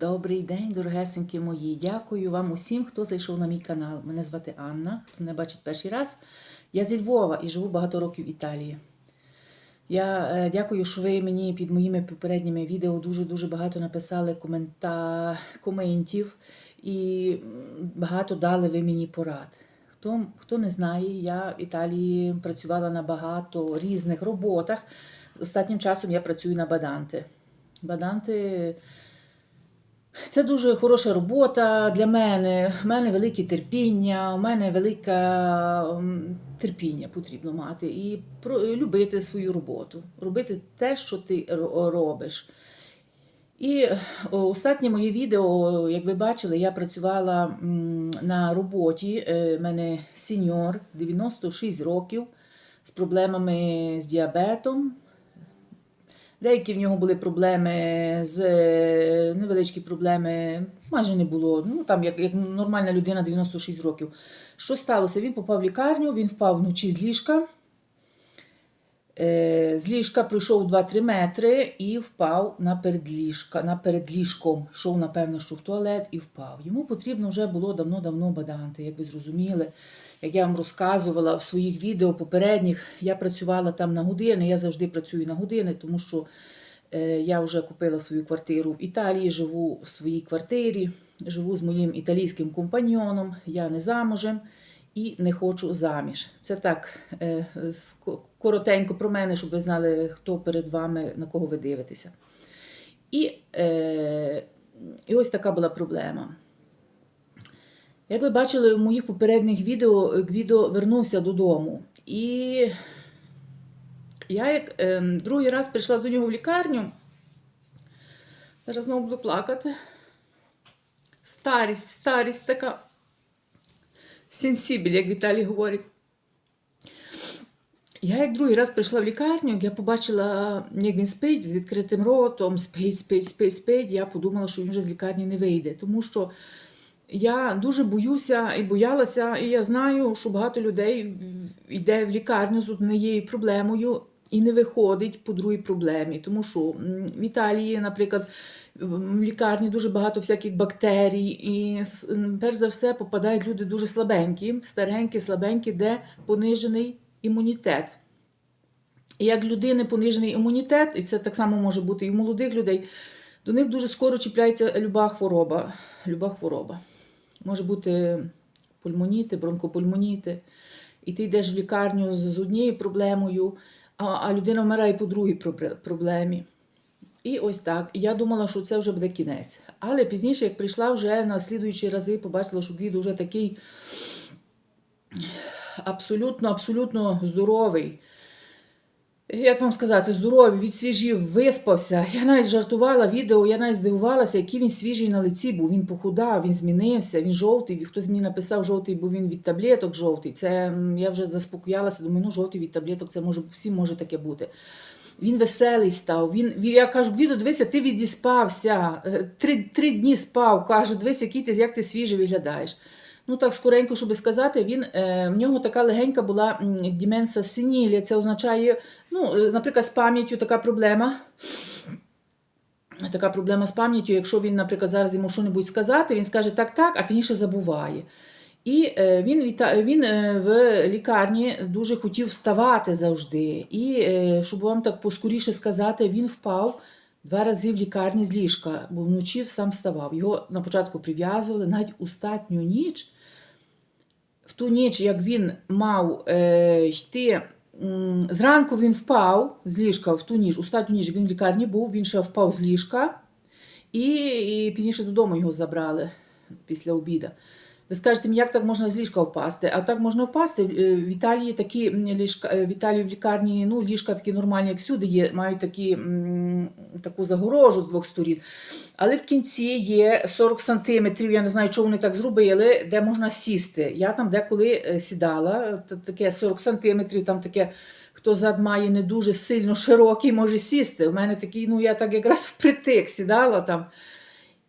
Добрий день, дорогесенькі мої. Дякую вам усім, хто зайшов на мій канал. Мене звати Анна, хто мене бачить перший раз. Я зі Львова і живу багато років в Італії. Я е, дякую, що ви мені під моїми попередніми відео дуже-дуже багато написали комента... коментів і багато дали ви мені порад. Хто, хто не знає, я в Італії працювала на багато різних роботах. Останнім часом я працюю на баданти. Баданти це дуже хороша робота для мене. У мене велике терпіння, у мене велике терпіння потрібно мати і любити свою роботу, робити те, що ти робиш. І останнє моє відео, як ви бачили, я працювала на роботі. У мене сеньор 96 років з проблемами з діабетом. Деякі в нього були проблеми з е, невеличкі проблеми, майже не було. Ну там як, як нормальна людина 96 років. Що сталося? Він попав в лікарню, він впав вночі з ліжка. Е, З ліжка пройшов 2-3 метри і впав на передліжка, на передліжком. Йшов, напевно, що в туалет і впав. Йому потрібно вже було давно-давно баданти, як ви зрозуміли. Як я вам розказувала в своїх відео попередніх, я працювала там на години. Я завжди працюю на години, тому що е, я вже купила свою квартиру в Італії, живу в своїй квартирі, живу з моїм італійським компаньйоном, я не замужем і не хочу заміж. Це так е, коротенько про мене, щоб ви знали, хто перед вами, на кого ви дивитеся. І, е, і ось така була проблема. Як ви бачили в моїх попередніх відео, Гвідо вернувся додому. І я як е, другий раз прийшла до нього в лікарню. Зараз знову буду плакати. Старість, старість така. Сенсібіль, як Віталій говорить. Я як другий раз прийшла в лікарню, я побачила, як він спить з відкритим ротом, спить, спить, спить, спить. Я подумала, що він вже з лікарні не вийде. Тому що я дуже боюся і боялася, і я знаю, що багато людей йде в лікарню з однією проблемою і не виходить по другій проблемі. Тому що в Італії, наприклад, в лікарні дуже багато всяких бактерій, і перш за все попадають люди дуже слабенькі, старенькі, слабенькі, де понижений імунітет. І як людини понижений імунітет, і це так само може бути і у молодих людей, до них дуже скоро чіпляється люба хвороба. Люба хвороба. Може бути пульмоніти, бронхопульмоніти. І ти йдеш в лікарню з, однією проблемою, а, людина вмирає по другій проблемі. І ось так. Я думала, що це вже буде кінець. Але пізніше, як прийшла вже на слідуючі рази, побачила, що Гвідо вже такий абсолютно, абсолютно здоровий. Як вам сказати, здоровий, відсвіжів, виспався. Я навіть жартувала відео, я навіть здивувалася, який він свіжий на лиці був. Він похудав, він змінився, він жовтий. Хтось мені написав жовтий, бо він від таблеток жовтий. Це я вже заспокоялася, думаю, ну жовтий від таблеток, це може всім може таке бути. Він веселий став. Він- я кажу, Гвідо, дивися, ти відіспався. Е, Три, три дні спав. Кажу, дивись, який ти, як ти свіжий виглядаєш. Ну так скоренько, щоб сказати, він, е, в нього така легенька була діменса синілія. Це означає, ну, е, наприклад, з пам'яттю така проблема. Така проблема з пам'яттю, якщо він, наприклад, зараз йому щось сказати, він скаже так, так, а пізніше забуває. І е, він, він в лікарні дуже хотів вставати завжди. І щоб вам так поскоріше сказати, він впав два рази в лікарні з ліжка, бо вночі сам вставав. Його на початку прив'язували навіть остатню ніч. В ту ніч, як він мав е, йти, зранку він впав з ліжка в ту ніч, остатню ніч як він в лікарні був, він ще впав з ліжка, і, і пізніше додому його забрали після обіду. Ви скажете, як так можна з ліжка впасти? А так можна впасти. Е, В Італії такі ліжка, е, в Італії в лікарні ну, ліжка такі нормальні, як всюди є, мають такі, таку загорожу з двох сторін. Але в кінці є 40 сантиметрів, я не знаю, чого вони так зробили, де можна сісти. Я там деколи е, сідала, таке 40 сантиметрів, там таке, хто зад має не дуже сильно широкий, може сісти. У мене такий, ну я так якраз впритик сідала там.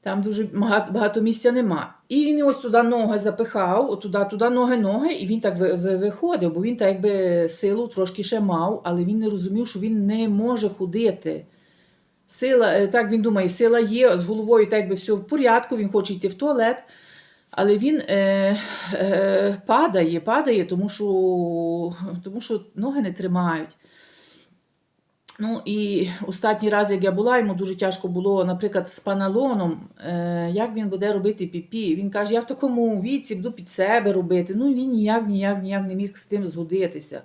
Там дуже багато, багато місця нема. І він ось туди ноги запихав, от туди, ноги, ноги, і він так ви- ви- виходив, бо він так якби силу трошки ще мав, але він не розумів, що він не може ходити. Сила, е, так він думає, сила є, з головою так якби все в порядку, він хоче йти в туалет, але він е, е, падає, падає, тому що, тому що ноги не тримають. Ну і останній раз, як я була, йому дуже тяжко було, наприклад, з паналоном, е, як він буде робити піпі. Він каже, я в такому віці буду під себе робити. Ну він ніяк, ніяк, ніяк не міг з тим згодитися.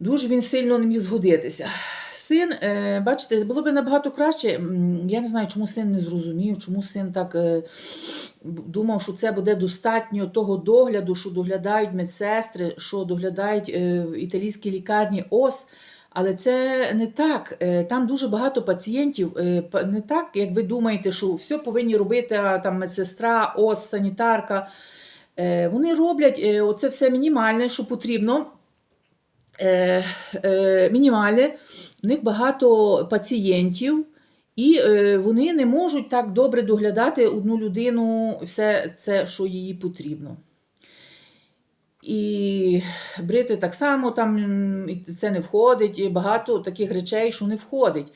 Дуже він сильно не міг згодитися. Син, е, бачите, було б набагато краще. Я не знаю, чому син не зрозумів, чому син так е, думав, що це буде достатньо того догляду, що доглядають медсестри, що доглядають е, в італійській лікарні ОС. Але це не так. Е, Там дуже багато пацієнтів. е, Не так, як ви думаєте, що все повинні робити там медсестра, ОС, санітарка. Е, Вони роблять е, оце все мінімальне, що потрібно. Е, е, Мінімальне. В них багато пацієнтів, і е, вони не можуть так добре доглядати одну людину, все це, що їй потрібно. І брити так само там це не входить, і багато таких речей, що не входить.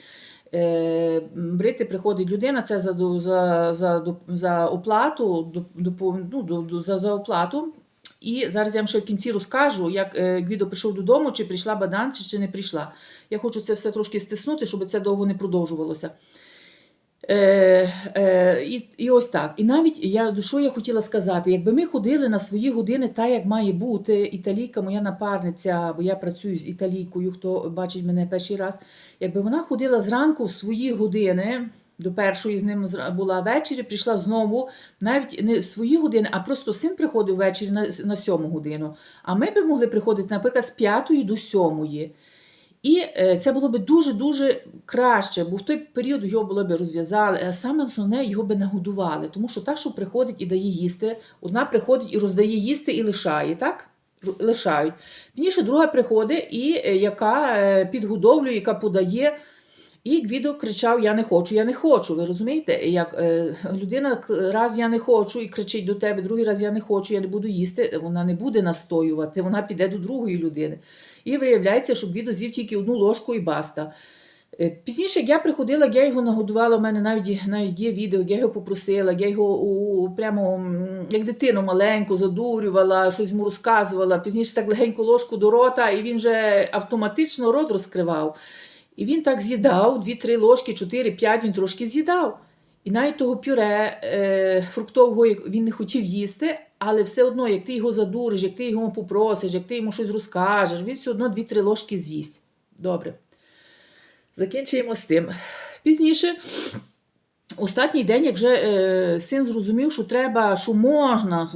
Е, брити приходить людина, це за, за, за, за оплату, ну, за, за оплату. І зараз я вам ще в кінці розкажу, як е, Гвідо прийшов додому, чи прийшла Бадан, чи не прийшла. Я хочу це все трошки стиснути, щоб це довго не продовжувалося. Е, е, і, і ось так. І навіть я що я хотіла сказати, якби ми ходили на свої години, так як має бути, італійка, моя напарниця, бо я працюю з італійкою, хто бачить мене перший раз, якби вона ходила зранку в свої години. До першої з ним була ввечері, прийшла знову, навіть не в свої години, а просто син приходив ввечері на, сьому годину. А ми б могли приходити, наприклад, з п'ятої до сьомої. І е, це було б дуже-дуже краще, бо в той період його було б розв'язали, а саме основне його би нагодували. Тому що та, що приходить і дає їсти, одна приходить і роздає їсти і лишає, так? Лишають. Пізніше друга приходить, і е, яка е, підгодовлює, яка подає. І Гвідо кричав: Я не хочу, я не хочу. Ви розумієте? Як людина раз я не хочу і кричить до тебе, другий раз я не хочу, я не буду їсти. Вона не буде настоювати, вона піде до другої людини. І виявляється, що Гвідо з'їв тільки одну ложку і баста. Е, Пізніше, як я приходила, я його нагодувала. У мене навіть, навіть є відео, я його попросила, я його у, прямо як дитину маленьку задурювала, щось йому розказувала. Пізніше так легеньку ложку до рота, і він вже автоматично рот розкривав. І він так з'їдав, 2-3 ложки, 4-5 він трошки з'їдав. І навіть того пюре е, фруктового він не хотів їсти, але все одно, як ти його задуриш, як ти його попросиш, як ти йому щось розкажеш, він все одно 2-3 ложки з'їсть. Добре. Закінчуємо з тим. Пізніше, останній день, як вже е, син зрозумів, що треба, що можна,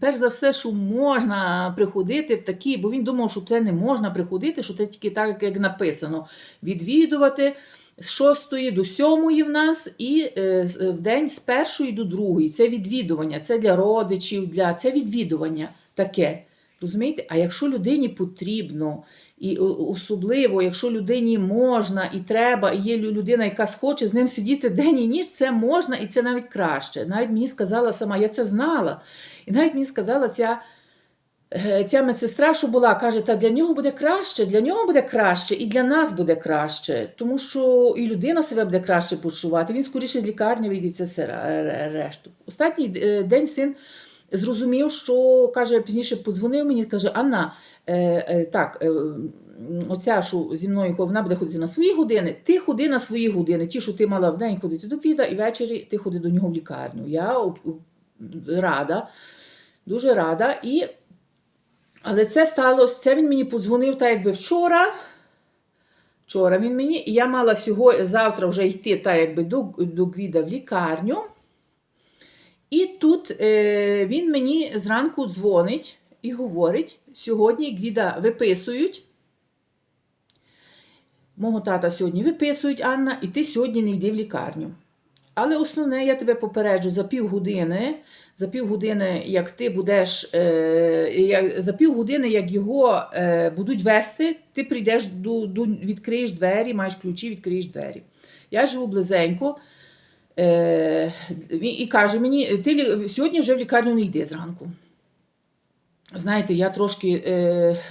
перш за все, що можна приходити в такі, бо він думав, що це не можна приходити, що це тільки так, як написано, відвідувати з 6 до 7 в нас і е, в день з першої до другої. Це відвідування, це для родичів, для це відвідування таке. Розумієте? А якщо людині потрібно, і особливо, якщо людині можна і треба, і є людина, яка схоче з ним сидіти день і ніч, це можна і це навіть краще. Навіть мені сказала сама, я це знала. І навіть мені сказала ця, е, ця медсестра, що була, каже, та для нього буде краще, для нього буде краще, і для нас буде краще, тому що і людина себе буде краще почувати. Він скоріше з лікарні вийде це все ре- ре- решту. Останній е, день син зрозумів, що каже, пізніше подзвонив мені, каже: Анна, е, е, так, е, оця, що зі мною вона буде ходити на свої години, ти ходи на свої години. Ті, що ти мала в день ходити до квіта, і ввечері ти ходи до нього в лікарню. Я рада, дуже рада. І... Але це сталося, це він мені подзвонив так, якби вчора. Вчора він мені, і я мала сьогодні, завтра вже йти так, якби до, до Гвіда в лікарню. І тут е, він мені зранку дзвонить і говорить: сьогодні Гвіда виписують. Мого тата сьогодні виписують, Анна, і ти сьогодні не йди в лікарню. Але основне, я тебе попереджу за півгодини, за півгодини, як ти будеш, е, за півгодини, як його е, будуть вести, ти прийдеш до, до відкриєш двері, маєш ключі, відкриєш двері. Я живу близенько. Е, і каже мені, ти сьогодні вже в лікарню не йди зранку. Знаєте, я трошки, е,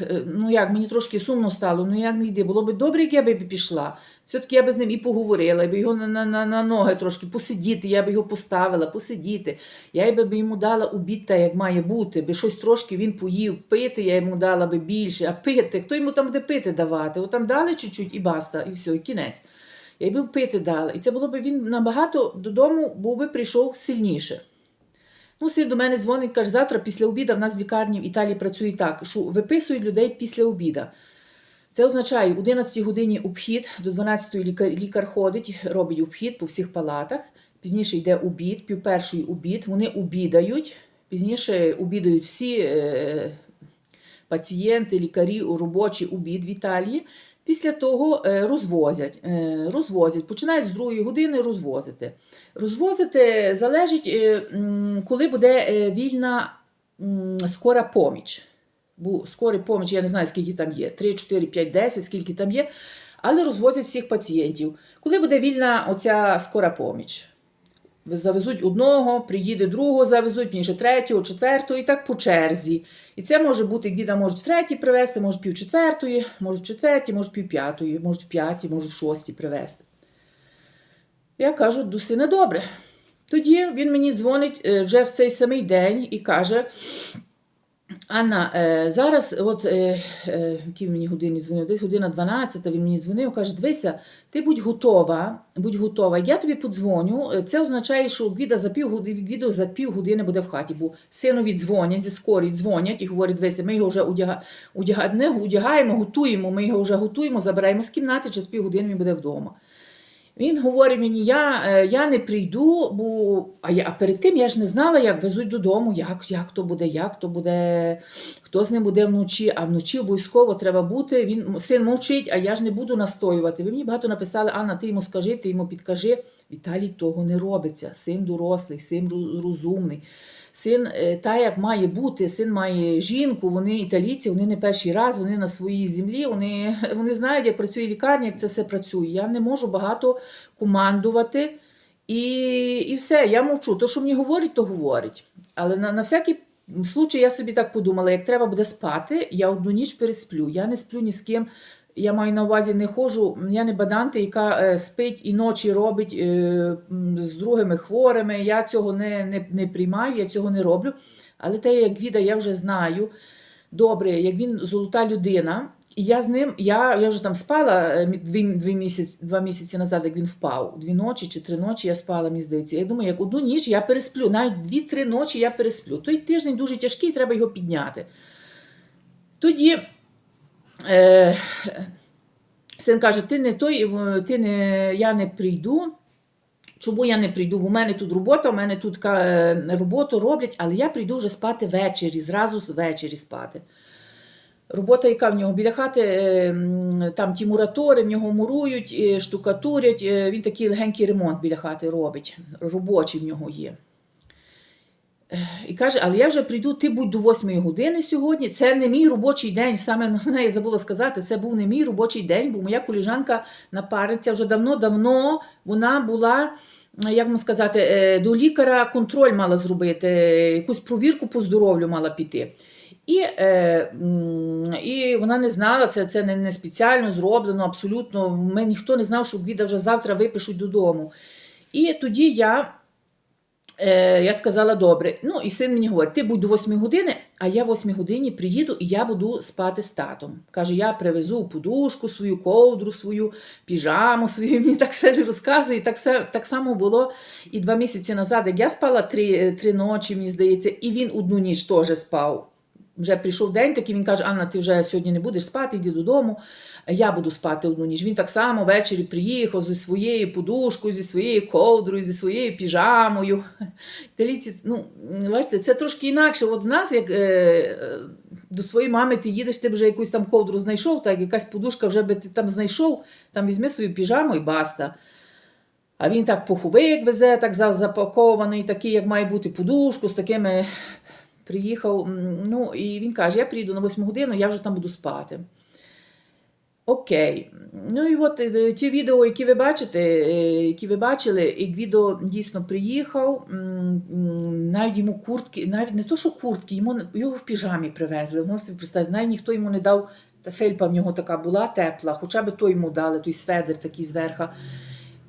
е, ну як, мені трошки сумно стало, ну як не йде. Було б добре, як я би пішла. Все-таки я би з ним і поговорила, я би його на, на, на, ноги трошки посидіти, я би його поставила, посидіти. Я би йому дала обід, так, як має бути, би щось трошки він поїв, пити я йому дала би більше, а пити, хто йому там буде пити давати? От там дали чуть-чуть і баста, і все, і кінець. Я би пити дала. І це було б він набагато додому був би прийшов сильніше. Ну, син до мене дзвонить, каже, завтра після обіду в нас в лікарні в Італії працює так, що виписують людей після обіду. Це означає, у 11 годині обхід, до 12 лікар, лікар ходить, робить обхід по всіх палатах. Пізніше йде обід, пів першої обід. Вони обідають. Пізніше обідають всі е, пацієнти, лікарі, робочі обід в Італії. Після того е, розвозять. Е, розвозять. Починають з другої години розвозити. Розвозити залежить, е, коли буде вільна скора поміч. Бо скорий поміч, я не знаю, скільки там є, 3, 4, 5, 10, скільки там є, але розвозять всіх пацієнтів. Коли буде вільна оця скора поміч? Завезуть одного, приїде другого, завезуть, ніж третього, четвертого, і так по черзі. І це може бути, діда можуть в третій привезти, може пів четвертої, може в четвертій, може пів п'ятої, може в п'ятій, може в шостій привезти. Я кажу, дуси недобре. добре. Тоді він мені дзвонить е, вже в цей самий день і каже: Анна, е, зараз, от е, е, які мені годині дзвонив, десь година 12, він мені дзвонив, каже: дивися, ти будь готова, будь готова, я тобі подзвоню. Це означає, що Гіда за Гідо за півгодини буде в хаті, бо синові дзвонять, зі скорі дзвонять і говорять, дивися, ми його вже одяга, одяга, не одягаємо, готуємо, ми його вже готуємо, забираємо з кімнати, через півгодини він буде вдома. Він говорить мені, я, е, я не прийду, бо а, я, а перед тим я ж не знала, як везуть додому, як, як то буде, як то буде, хто з ним буде вночі, а вночі обов'язково треба бути. Він син мовчить, а я ж не буду настоювати. Ви мені багато написали, Анна, ти йому скажи, ти йому підкажи. Віталій того не робиться. Син дорослий, син розумний. Син е, та як має бути, син має жінку, вони італійці, вони не перший раз, вони на своїй землі, вони, вони знають, як працює лікарня, як це все працює. Я не можу багато командувати. І, і все, я мовчу. То, що мені говорять, то говорять. Але на, на всякий случай я собі так подумала: як треба буде спати, я одну ніч пересплю. Я не сплю ні з ким. Я маю на увазі, не ходжу, я не баданти, яка е, спить і ночі робить е, з другими хворими. Я цього не, не, не приймаю, я цього не роблю. Але те, як віда, я вже знаю добре, як він золота людина. І я з ним, я, я вже там спала е, дві, місяці, два місяці назад, як він впав. Дві ночі чи три ночі я спала, мені здається. Я думаю, як одну ніч я пересплю, навіть дві-три ночі я пересплю. Той тиждень дуже тяжкий, треба його підняти. Тоді е, син каже: ти не той, ти не, я не прийду. Чому я не прийду? Бо в мене тут робота, у мене тут е, роботу роблять, але я прийду вже спати ввечері, зразу ввечері спати. Робота, яка в нього біля хати, е, там ті муратори, в нього мурують, штукатурять. Він такий легенький ремонт біля хати робить. Робочий в нього є. І каже, але я вже прийду, ти будь до 8 години сьогодні. Це не мій робочий день. Саме ну, я забула сказати, це був не мій робочий день, бо моя коліжанка напарниця вже давно-давно вона була, як вам сказати, е, до лікаря контроль мала зробити, е, якусь провірку по здоров'ю мала піти. І, е, і вона не знала, це, це не, не спеціально зроблено, абсолютно. Ми ніхто не знав, що Гвіда вже завтра випишуть додому. І тоді я Е, я сказала, добре. Ну, і син мені говорить: ти будь до 8 години, а я в 8 годині приїду і я буду спати з татом. Каже, я привезу подушку свою, ковдру свою, піжаму свою. Мені так все розказує. Так, все, так само було і два місяці назад, як я спала три, три ночі, мені здається, і він одну ніч теж спав. Вже прийшов день такий, він каже: Анна, ти вже сьогодні не будеш спати, йди додому. Я буду спати одну ніч. Він так само ввечері приїхав зі своєю подушкою, зі своєю ковдрою, зі своєю піжамою. Італійці, ну, бачите, це трошки інакше. От в нас, як е, до своєї мами ти їдеш, ти вже якусь там ковдру знайшов, так якась подушка вже би ти там знайшов, там візьми свою піжаму і баста. А він так пуховик везе, так запакований, такий, як має бути подушку, з такими приїхав. Ну, і він каже: я приїду на 8 годину, я вже там буду спати. Окей. Ну і от е, ті відео, які ви бачите, е, які ви бачили, і Гвідо дійсно приїхав. Навіть йому куртки, навіть не то, що куртки, йому його в піжамі привезли. Можете представити, навіть ніхто йому не дав. Та фельпа в нього така була тепла, хоча б той йому дали, той сведер такий зверха.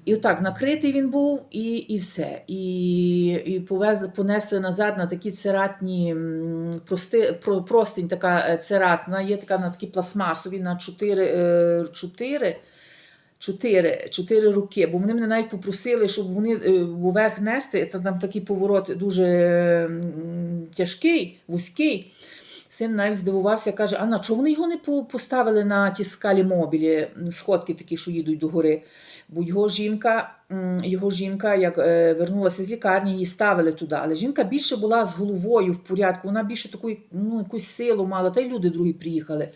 І отак накритий він був, і, і все. І, і повезли, понесли назад на такі цератні м, прости, про, простинь, така е, цератна, є така на такі пластмасові на 4, е, 4, 4, 4 руки. Бо вони мене навіть попросили, щоб вони е, нести. Та там такий поворот дуже тяжкий, вузький. Син навіть здивувався, каже: Анна, чого вони його не поставили на ті скалі мобілі, сходки такі, що їдуть до гори? Бо його жінка, його жінка, як е, вернулася з лікарні, її ставили туди. Але жінка більше була з головою в порядку, вона більше таку ну, якусь силу мала, та й люди другі приїхали.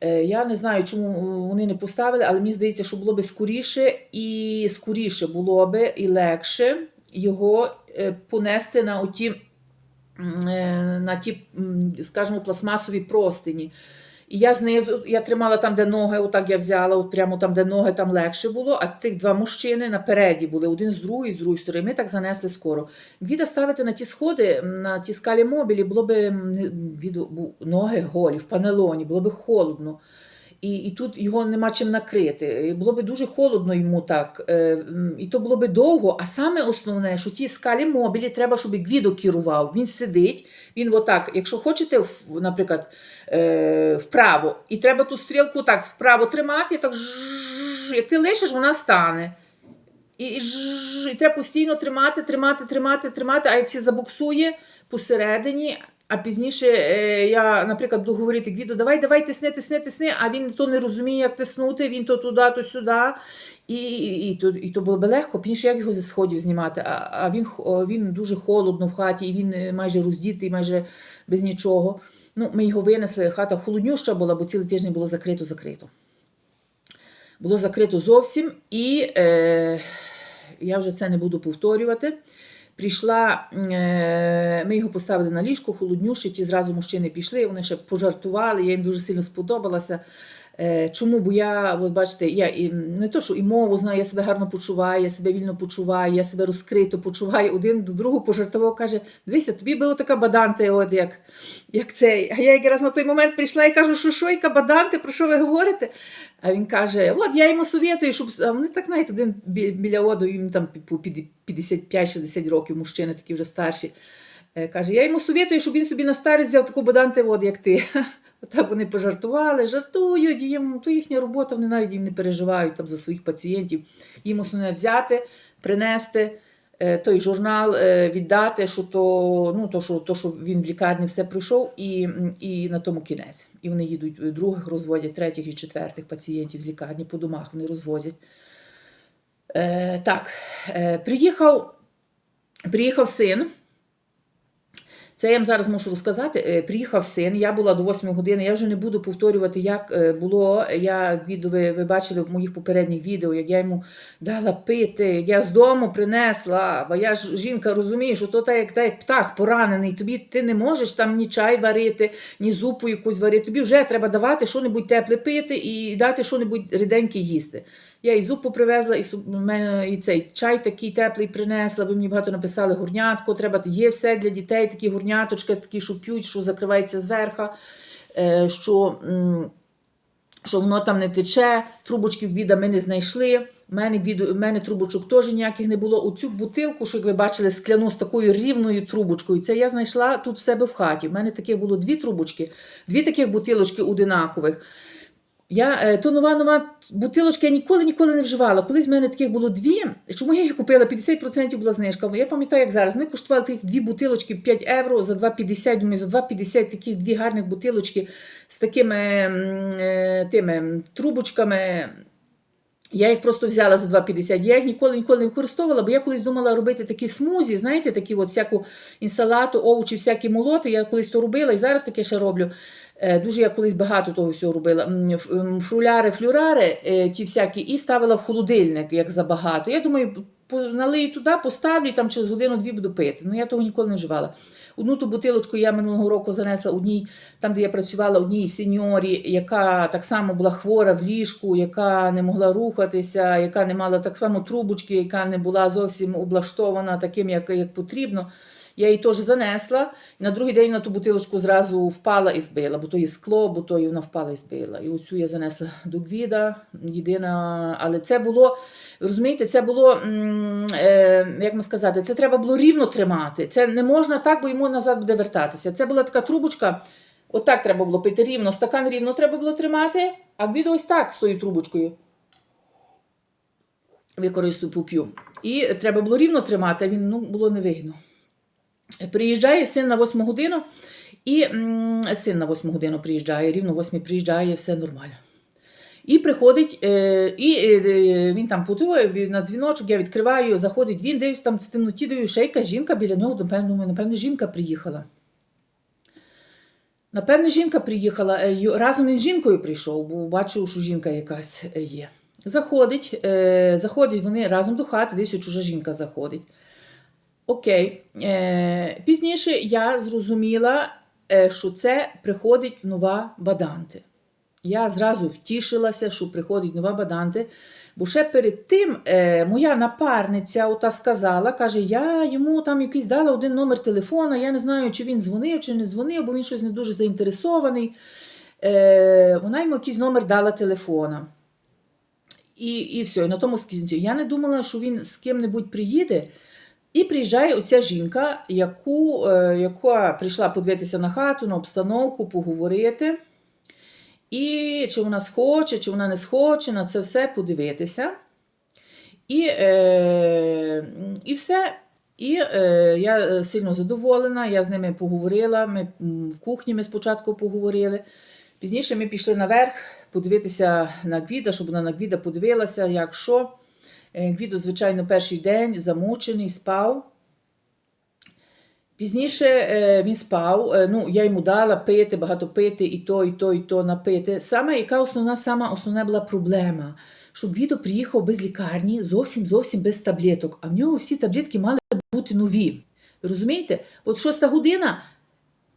Е, Я не знаю, чому вони не поставили, але мені здається, що було би скоріше і скоріше було би і легше його е, понести на оті, е, на ті, скажімо, пластмасові простині. І я знизу, я тримала там, де ноги, отак я взяла, от прямо там, де ноги, там легше було, а тих два мужчини напереді були, один з другої, з другої сторони. Ми так занесли скоро. Віда ставити на ті сходи, на ті скалі мобілі, було бу- ноги голі, в панелоні, було би холодно. І, і тут його нема чим накрити. Було би дуже холодно йому так. е, І то було би довго. А саме основне, що ті скалі мобілі треба, щоб Гвідо керував. Він сидить, він отак, якщо хочете, наприклад, е, вправо, і треба ту стрілку так вправо тримати, так як ти лишиш, вона стане. І, і, і треба постійно тримати, тримати, тримати, тримати. А як всі забуксує посередині, а пізніше е, я, наприклад, буду говорити Гвіду, давай, давай, тисни, тисни, тисни, а він то не розуміє, як тиснути, він то туди, то сюди. І, і, і, то, і то було би легко, пізніше як його зі сходів знімати. А, а він, він дуже холодно в хаті, і він е, майже роздітий, майже без нічого. Ну, ми його винесли, хата холоднюща була, бо цілий тиждень було закрито-закрито. Було закрито зовсім, і е, я вже це не буду повторювати. Прийшла, е, ми його поставили на ліжко, холоднюші, ті зразу мужчини пішли, вони ще пожартували, я їм дуже сильно сподобалася. Е, Чому? Бо я, от бачите, я і не то, що і мову знаю, я себе гарно почуваю, я себе вільно почуваю, я себе розкрито почуваю. Один до другого пожартував, каже: дивися, тобі би отака баданти, от як, як цей. А я якраз на той момент прийшла і кажу, що що, яка баданти, про що ви говорите? А він каже: От я йому совєтую, щоб а вони так знаєте, один біля оду, їм там по під- 55-60 років, мужчини такі вже старші. Е, Каже, я йому совєтую, щоб він собі на старість взяв таку баданти, от як ти. Отак вони пожартували, жартують, їм то їхня робота, вони навіть не переживають там за своїх пацієнтів. Їм основне взяти, принести е, той журнал, е, віддати, що то, ну, то, що, то, що він в лікарні все пройшов, і, і на тому кінець. І вони їдуть е, других розводять, третіх і четвертих пацієнтів з лікарні по домах вони розвозять. Е, так, е, приїхав, приїхав син. Це я вам зараз можу розказати. Е, Приїхав син, я була до 8 години. Я вже не буду повторювати, як е, було. Я ви, ви бачили в моїх попередніх відео, як я йому дала пити, як я з дому принесла. Бо я ж жінка розумію, що то так, як, так, як птах поранений. Тобі ти не можеш там ні чай варити, ні зупу якусь варити. Тобі вже треба давати що-небудь тепле пити і дати що-небудь ріденьке їсти. Я і зупу привезла, і, і цей чай такий теплий принесла. Ви мені багато написали гурнятко. Треба є все для дітей, такі гурняточки, такі, що п'ють, що закривається зверха, що, що воно там не тече. Трубочки біда ми не знайшли. У мене, мене трубочок теж ніяких не було. Оцю бутилку, що як ви бачили, скляну з такою рівною трубочкою. Це я знайшла тут в себе в хаті. У мене таких було дві трубочки, дві таких бутилочки одинакових. Я е, то нова нова бутилочка я ніколи ніколи не вживала. Колись в мене таких було дві. Чому я їх купила? 50% була знижка. Я пам'ятаю, як зараз. Вони коштували тих дві бутилочки 5 євро за 2,50. Думаю, за 2,50 такі дві гарних бутилочки з такими е, тими трубочками. Я їх просто взяла за 2,50. Я їх ніколи ніколи не використовувала, бо я колись думала робити такі смузі, знаєте, такі от всяку інсалату, овочі, всякі молоти. Я колись то робила і зараз таке ще роблю. Е, Дуже я колись багато того всього робила. Фруляри, флюрари, е, ті всякі, і ставила в холодильник, як забагато. Я думаю, налию туди, поставлю там через годину-дві буду пити. Ну я того ніколи не вживала. Одну ту бутилочку я минулого року занесла одній, там, де я працювала, одній сеньорі, яка так само була хвора в ліжку, яка не могла рухатися, яка не мала так само трубочки, яка не була зовсім облаштована таким, як, як потрібно. Я її теж занесла, і на другий день на ту бутилочку зразу впала і збила, бо то є скло, бо то вона впала і збила. І оцю я занесла до Гвіда, єдина. Але це було, розумієте, це було, е, як ми сказати, це треба було рівно тримати. Це не можна так, бо йому назад буде вертатися. Це була така трубочка, отак треба було пити рівно, стакан рівно треба було тримати, а Гвідо ось так з тою трубочкою. Використаю поп'ю. І треба було рівно тримати, а він ну, було невигідно. Приїжджає син на 8 годину, і син на 8 годину приїжджає, рівно 8 приїжджає, все нормально. І приходить, е, і е, він там путує на дзвіночок, я відкриваю, заходить він, дивлюсь, там в темноті ще якась жінка біля нього, напевно, напевно, жінка приїхала. Напевне, жінка приїхала, е, разом із жінкою прийшов, бо бачив, що жінка якась е, є. Заходить, е, заходять вони разом до хати, десь чужа жінка заходить. Окей. Е, пізніше я зрозуміла, е, що це приходить нова Баданте. Я зразу втішилася, що приходить нова Баданте. Бо ще перед тим е, моя напарниця ота сказала, каже, я йому там якийсь дала один номер телефона, я не знаю, чи він дзвонив, чи не дзвонив, бо він щось не дуже заінтересований. Е, вона йому якийсь номер дала телефона. І, і все, і на тому скінчив. Я не думала, що він з ким-небудь приїде. І приїжджає оця жінка, яку, е, яка прийшла подивитися на хату, на обстановку, поговорити. І чи вона схоче, чи вона не схоче, на це все подивитися. І, е, і все. І е, я сильно задоволена, я з ними поговорила. Ми в кухні ми спочатку поговорили. Пізніше ми пішли наверх подивитися на Гвіда, щоб вона на Гвіда подивилася, як що. Е, Гвідо, звичайно, перший день замучений, спав. Пізніше е, він спав, е, ну, я йому дала пити, багато пити, і то, і то, і то напити. Саме яка основна, сама основна була проблема, що Гвідо приїхав без лікарні, зовсім зовсім без таблеток, а в нього всі таблетки мали бути нові. Розумієте? От шоста година,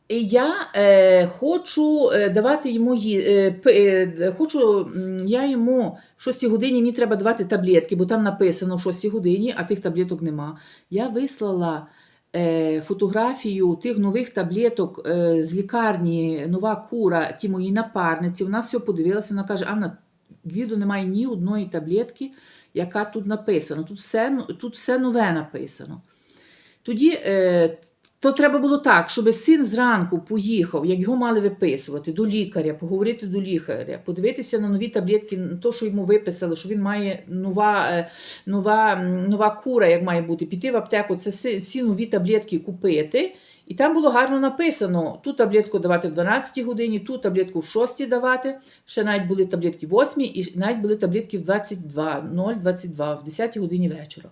я е, хочу е, давати йому е, е, хочу, я йому в 6 годині мені треба давати таблетки, бо там написано в 6 годині, а тих таблеток нема. Я вислала е, фотографію тих нових таблеток е, з лікарні Нова Кура, ті моїй напарниці. Вона все подивилася, вона каже: Анна, Гвіду немає ні одної таблетки, яка тут написана. Тут все, тут все нове написано. Тоді е, то треба було так, щоб син зранку поїхав, як його мали виписувати, до лікаря, поговорити до лікаря, подивитися на нові таблетки, на то, що йому виписали, що він має нова, е, нова, нова кура, як має бути, піти в аптеку, це всі, всі нові таблетки купити. І там було гарно написано: ту таблетку давати в 12 годині, ту таблетку в 6 давати. Ще навіть були таблетки в 8 і навіть були таблетки в 22, 0,22, в 10 годині вечора.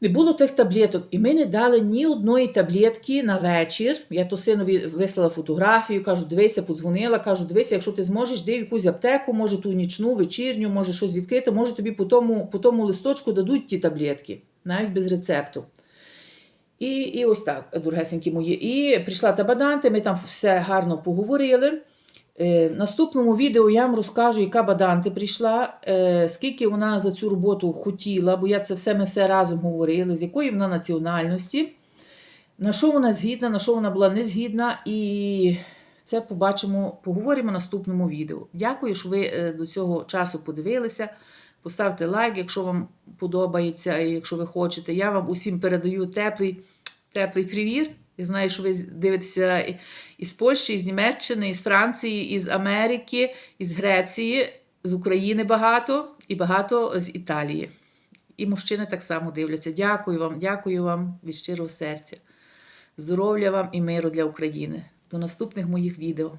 Не було тих таблеток, і ми не дали ні одної таблетки на вечір. Я то синові вислала фотографію, кажу, дивися, подзвонила, кажу, дивися, якщо ти зможеш, де якусь аптеку, може ту нічну, вечірню, може щось відкрити, може тобі по тому, по тому листочку дадуть ті таблетки, навіть без рецепту. І, і ось так, дорогесенькі мої. І прийшла та баданте, ми там все гарно поговорили. Е, наступному відео я вам розкажу, яка баданте прийшла, е, скільки вона за цю роботу хотіла, бо я це все ми все разом говорили, з якої вона національності, на що вона згідна, на що вона була не згідна. І це побачимо, поговоримо в наступному відео. Дякую, що ви е, до цього часу подивилися. Поставте лайк, якщо вам подобається, якщо ви хочете. Я вам усім передаю теплий, теплий привіт. Я знаю, що ви дивитеся із Польщі, із Німеччини, із Франції, із Америки, із Греції, з України багато і багато з Італії. І мужчини так само дивляться. Дякую вам, дякую вам від щирого серця. Здоров'я вам і миру для України. До наступних моїх відео.